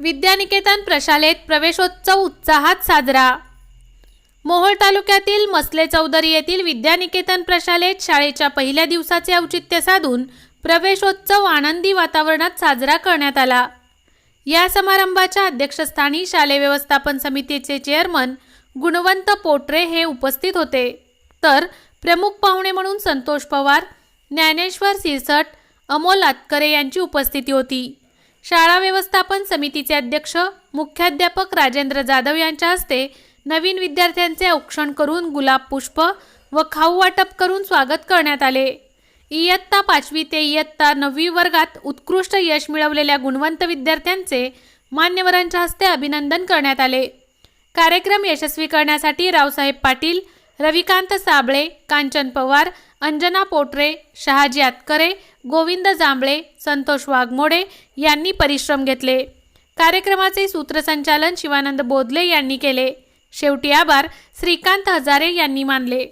विद्यानिकेतन प्रशालेत प्रवेशोत्सव उत्साहात साजरा. मोहोळ तालुक्यातील मसले चौधरी येथील विद्यानिकेतन प्रशालेत शाळेच्या पहिल्या दिवसाचे औचित्य साधून प्रवेशोत्सव आनंदी वातावरणात साजरा करण्यात आला. या समारंभाच्या अध्यक्षस्थानी शालेय व्यवस्थापन समितीचे चेअरमन गुणवंत पोटरे हे उपस्थित होते. तर प्रमुख पाहुणे म्हणून संतोष पवार ज्ञानेश्वर सिरसट अमोल आतकरे यांची उपस्थिती होती. शाळा व्यवस्थापन समितीचे अध्यक्ष मुख्याध्यापक राजेंद्र जाधव यांच्या हस्ते नवीन विद्यार्थ्यांचे औक्षण करून गुलाब पुष्प व खाऊ वाटप करून स्वागत करण्यात आले. इयत्ता पाचवी ते इयत्ता नववी वर्गात उत्कृष्ट यश मिळवलेल्या गुणवंत विद्यार्थ्यांचे मान्यवरांच्या हस्ते अभिनंदन करण्यात आले. कार्यक्रम यशस्वी करण्यासाठी रावसाहेब पाटील रविकांत साबळे कांचन पवार अंजना पोटरे शहाजी आतकरे गोविंद जांभळे संतोष वाघमोडे यांनी परिश्रम घेतले. कार्यक्रमाचे सूत्रसंचालन शिवानंद बोधले यांनी केले. शेवटी आभार श्रीकांत हजारे यांनी मानले.